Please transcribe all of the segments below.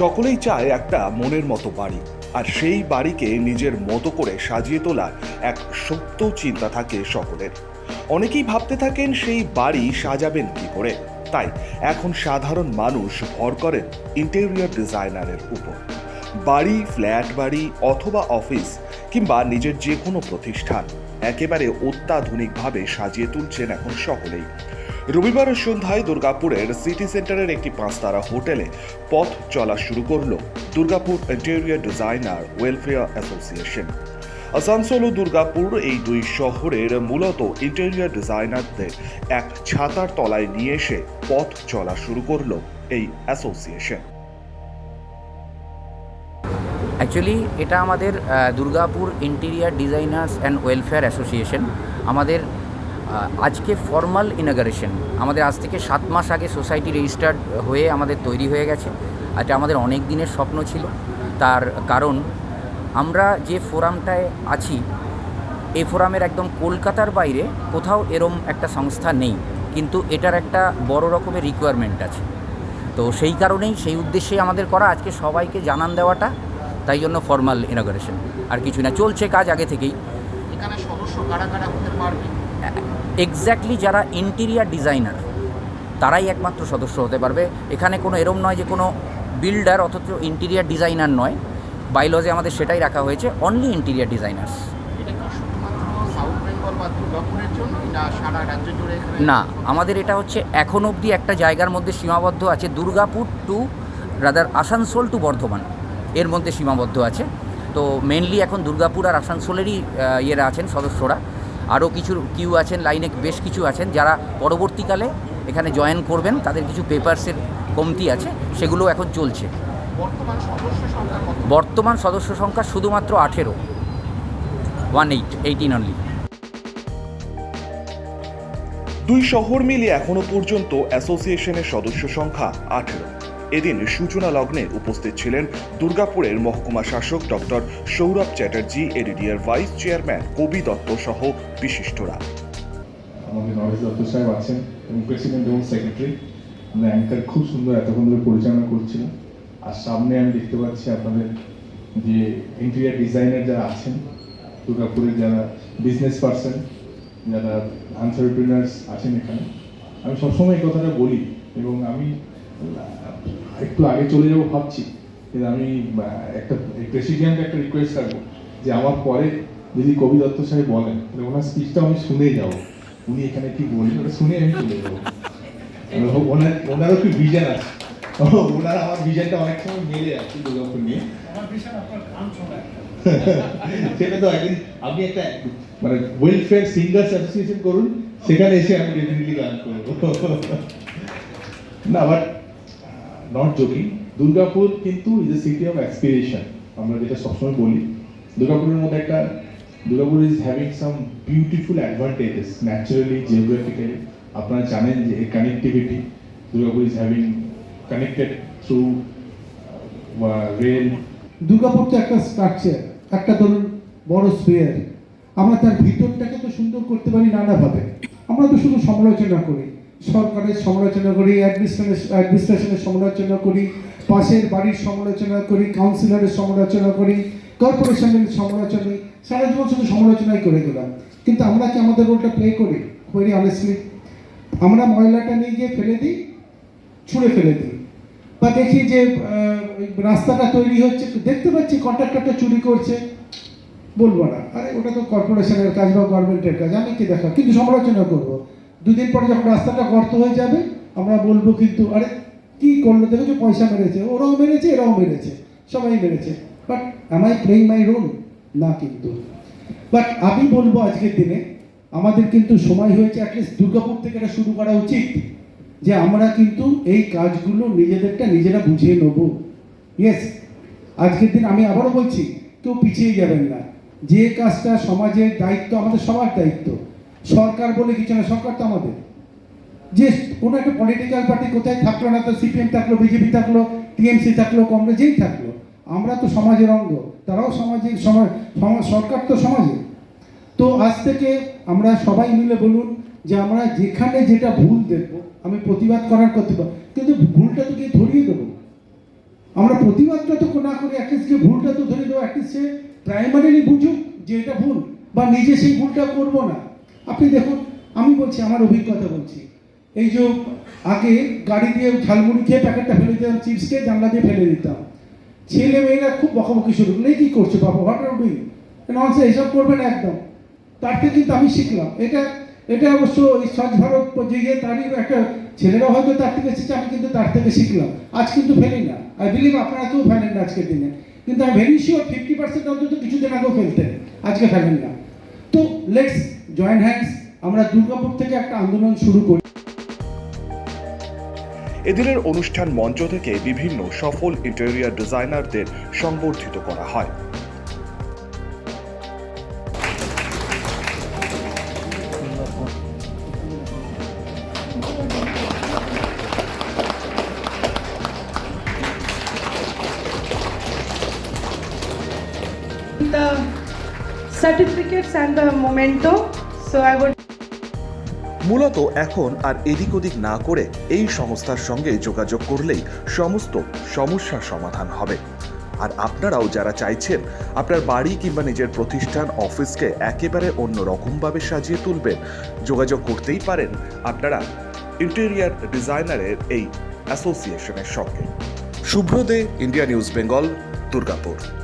সকলেই চায় একটা মনের মতো বাড়ি, আর সেই বাড়িকে নিজের মতো করে সাজিয়ে তোলার এক সত্য চিন্তা থাকে সকলের। অনেকেই ভাবতে থাকেন সেই বাড়ি সাজাবেন কি করে। তাই এখন সাধারণ মানুষ ভর করেন ইন্টেরিয়র ডিজাইনারের উপর। বাড়ি, ফ্ল্যাট বাড়ি অথবা অফিস কিংবা নিজের যে কোনো প্রতিষ্ঠান একেবারে অত্যাধুনিকভাবে সাজিয়ে তুলছেন এখন সকলেই। রবিবার সন্ধ্যায় দুর্গাপুরের সিটি সেন্টারের একটি পাঁচতারা হোটেলে পথ চলা শুরু করল Durgapur interior designer welfare association. Asansol ও দুর্গাপুর এই দুই শহরের মূলত ইন্টেরিয়ার ডিজাইনারদের এক ছাতার তলায় নিয়ে এসে পথ চলা শুরু করল এই অ্যাসোসিয়েশন। অ্যাকচুয়ালি এটা আমাদের Durgapur interior designers and welfare association. আমাদের আজকে ফর্মাল ইনাগারেশন আমাদের আজ থেকে সাত মাস আগে সোসাইটি রেজিস্টার্ড হয়ে আমাদের তৈরি হয়ে গেছে। এটা আমাদের অনেক দিনের স্বপ্ন ছিল। তার কারণ আমরা যে ফোরামটায় আছি এই ফোরামের একদম কলকাতার বাইরে কোথাও এরম একটা সংস্থা নেই। কিন্তু এটার একটা বড় রকমের রিকোয়ারমেন্ট আছে। তো সেই কারণেই সেই উদ্দেশ্যে আমাদের করা আজকে সবাইকে জানান দেওয়াটা। তাই জন্য ফর্মাল ইনাগারেশন আর কিছু না চলছে কাজ আগে থেকেই। এখানে সদস্য কারা কারা হতে পারবে? এক্স্যাক্টলি যারা ইন্টেরিয়ার ডিজাইনার তারাই একমাত্র সদস্য হতে পারবে। এখানে কোনো এরম নয় যে কোনো বিল্ডার অথচ ইন্টেরিয়ার ডিজাইনার নয়। বাইলজে আমাদের সেটাই রাখা হয়েছে অনলি ইন্টেরিয়ার ডিজাইনার্স না আমাদের এটা হচ্ছে এখন অবধি একটা জায়গার মধ্যে সীমাবদ্ধ আছে Durgapur to rather Asansol to Bardhaman. এর মধ্যে সীমাবদ্ধ আছে। তো মেনলি এখন দুর্গাপুর আর আসানসোলেরই ইয়েরা আছেন সদস্যরা। আরও কিছু কিউ আছেন লাইনে বেশ কিছু আছেন যারা পরবর্তীকালে এখানে জয়েন করবেন তাদের কিছু পেপার্সের কমতি আছে সেগুলো এখন চলছে। বর্তমান সদস্য সংখ্যা বর্তমান সদস্য সংখ্যা শুধুমাত্র আঠেরো। ওয়ান এইট এইটিন অনলি দুই শহর মিলিয়ে এখনও পর্যন্ত অ্যাসোসিয়েশনের সদস্য সংখ্যা আঠেরো। এদিন সূচনা লগ্নে উপস্থিত ছিলেন দুর্গাপুরের মহকুমা শাসক ডক্টর সৌরভ চ্যাটার্জি এডিডিয়ার ভাইস চেয়ারম্যান কবি দত্ত সহ বিশিষ্টরা। আমাদের নরেশ দত্ত সাহেব আছেন এবং প্রেসিডেন্ট এবং সেক্রেটারি। আমরা অ্যাঙ্কার খুব সুন্দর এতক্ষণ ধরে পরিচালনা করছিলাম। আর সামনে আমি দেখতে পাচ্ছি আপনাদের যে ইন্টেরিয়ার ডিজাইনার যারা আছেন, দুর্গাপুরের যারা বিজনেস পার্সন যারা আন্টারপ্রিনার্স আছেন এখানে, আমি সবসময় এই কথাটা বলি এবং আমি একটু আগে চলে যাব ভাবছি। কিন্তু আমি একটা প্রেসিডিয়ামকে একটা রিকোয়েস্ট রাখব যে আমার পরে যদি কবি দত্ত সাহেব বলেন তাহলে ওনার স্পিচটা আমি শুনেই যাব। উনি এখানে কি বললেন ওটা শুনে আমি চলে যাব। ওনার ওনারও কি ভিজন আছে? ওনার আমার ভিজনটা অনেক সময় মিলে আছে দুর্গাপুর নিয়ে। সেটা তো একদিন আপনি একটা মানে ওয়েলফেয়ার সিঙ্গার্স অ্যাসোসিয়েশন করুন সেখানে এসে আমি ডেফিনেটলি গান করব। না বাট নট জোকিং দুর্গাপুর কিন্তু is a city of aspiration আমরা যেটা সবসময় বলি। দুর্গাপুরের মধ্যে একটা Durgapur is having some beautiful advantages naturally geographically আপনারা জানেন যে connectivity Durgapur is having connected through rail Durgapur তো একটা স্ট্রাকচার একটা ধরুন বড় স্পেয়ার আমরা তার ভিতরটাকে তো সুন্দর করতে পারি নানাভাবে। আমরা তো শুধু সমালোচনা করি। সরকারের সমালোচনা করি অ্যাডমিনিস্ট্রেশনের সমালোচনা করি, পাশের বাড়ির সমালোচনা করি কাউন্সিলরের সমালোচনা করি কর্পোরেশনের সমালোচনা সারা জীবন শুধু সমালোচনাই করে গেলাম। কিন্তু আমরা কি আমাদের রোলটা প্লে করি? ভেরি অনেস্টলি আমরা ময়লাটা নিয়ে গিয়ে ফেলে দিই, ছুঁড়ে ফেলে দিই। বা দেখি যে রাস্তাটা তৈরি হচ্ছে, দেখতে পাচ্ছি কন্ট্রাক্টরটা চুরি করছে। বলব না। আরে, ওটা তো কর্পোরেশনের কাজ বা গভর্নমেন্টের কাজ, আমি কি দেখা কিন্তু সমালোচনা করব। দুদিন পরে যখন রাস্তাটা গর্ত হয়ে যাবে, আমরা বলব কিন্তু, আরে, কি করল? দেখেছ, পয়সা মেরেছে। ওরাও মেরেছে, এরাও মেরেছে। সবাই মেরেছে। But I playing my role না কিন্তু। বাট আমি বলব আজকের দিনে, আমাদের কিন্তু সময় হয়েছে অ্যাটলিস্ট দুর্গাপুর থেকে এটা শুরু করা উচিত, যে আমরা কিন্তু এই কাজগুলো নিজেদেরটা নিজেরা বুঝিয়ে নেব। ইয়েস আজকের দিন আমি আবারও বলছি, কেউ পিছিয়ে যাবেন না। যে কাজটা সমাজের দায়িত্ব, আমাদের সবার দায়িত্ব। সরকার বলে কিছু না, সরকার তো আমাদের। যে কোনো একটা পলিটিক্যাল পার্টি কোথায় থাকল না, তো সিপিএম থাকল বিজেপি থাকল টিএমসি থাকল, কংগ্রেস, যেই থাকল, আমরা তো সমাজের অঙ্গ, তারাও সমাজে, সমাজ সরকার তো সমাজে। তো আজ থেকে আমরা সবাই মিলে বলুন যে আমরা যেখানে যেটা ভুল দেখব, আমি প্রতিবাদ করার পারব কিন্তু ভুলটা তো গিয়ে ধরিয়ে দেবো। আমরা প্রতিবাদটা তো না করে অ্যাটলিস্ট ভুলটা তো ধরিয়ে দেবো অ্যাটলিস্ট সে প্রাইমারিলি বুঝুক যে এটা ভুল, বা নিজে সেই ভুলটা করব না। আপনি দেখুন, আমি বলছি, আমার অভিজ্ঞতা বলছি। এই যে আগে গাড়ি দিয়ে ঝালমুড়ি খেয়ে প্যাকেটটা ফেলে দিতাম, চিপস খেয়ে জানলা দিয়ে ফেলে দিতাম। ছেলে মেয়েরা খুব বকাবকি শুরু করল, এই কী করছ বাবা? হোয়াট আর ডুইং ননসে এসব করবে না একদম। তার থেকে কিন্তু আমি শিখলাম। এটা এটা অবশ্য এই স্বচ্ছ ভারত যে ইয়ে তারই একটা ছেলেরা হয়তো তার থেকে শিখছে, আমি কিন্তু তার থেকে শিখলাম। আজ কিন্তু ফেলি না। আই বিলিভ আপনারা কেউ ফেলেন না আজকের দিনে। কিন্তু আমি ভেরি শিওর ফিফটি পার্সেন্ট অন্তত কিছুদিন আগেও ফেলতেন। আজকে ফেলেন না। তো লেটস জয়েন হ্যান্ডস আমরা দুর্গাপুর থেকে একটা আন্দোলন শুরু করি এদিনের অনুষ্ঠান মঞ্চ থেকে বিভিন্ন সফল ইন্টেরিয়ার ডিজাইনারদের সংবর্ধিত করা হয় the certificates and the memento. মূলত এখন আর এদিক ওদিক না করে এই সংস্থার সঙ্গে যোগাযোগ করলেই সমস্ত সমস্যার সমাধান হবে। আর আপনারাও যারা চাইছেন আপনার বাড়ি কিংবা নিজের প্রতিষ্ঠান অফিসকে একেবারে অন্য রকমভাবে সাজিয়ে তুলবেন যোগাযোগ করতেই পারেন আপনারা ইন্টেরিয়ার ডিজাইনারের এই অ্যাসোসিয়েশনের সঙ্গে। Shubhra De India News Bengal Durgapur.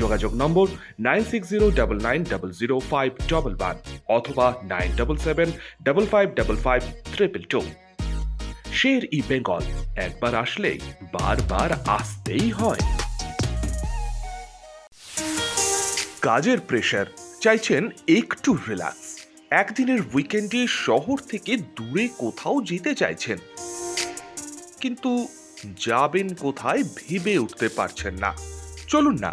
যোগাযোগ নম্বর nine six zero double nine double zero five double one অথবা nine double seven double five double five triple two Sher e Bengal একবার আসলেই বারবার আসতেই হয়। কাজের প্রেশার চাইছেন একটু রিল্যাক্স একদিনের উইকেন্ডে শহর থেকে দূরে কোথাও যেতে চাইছেন। কিন্তু যাবেন কোথায় ভেবে উঠতে পারছেন না। চলুন না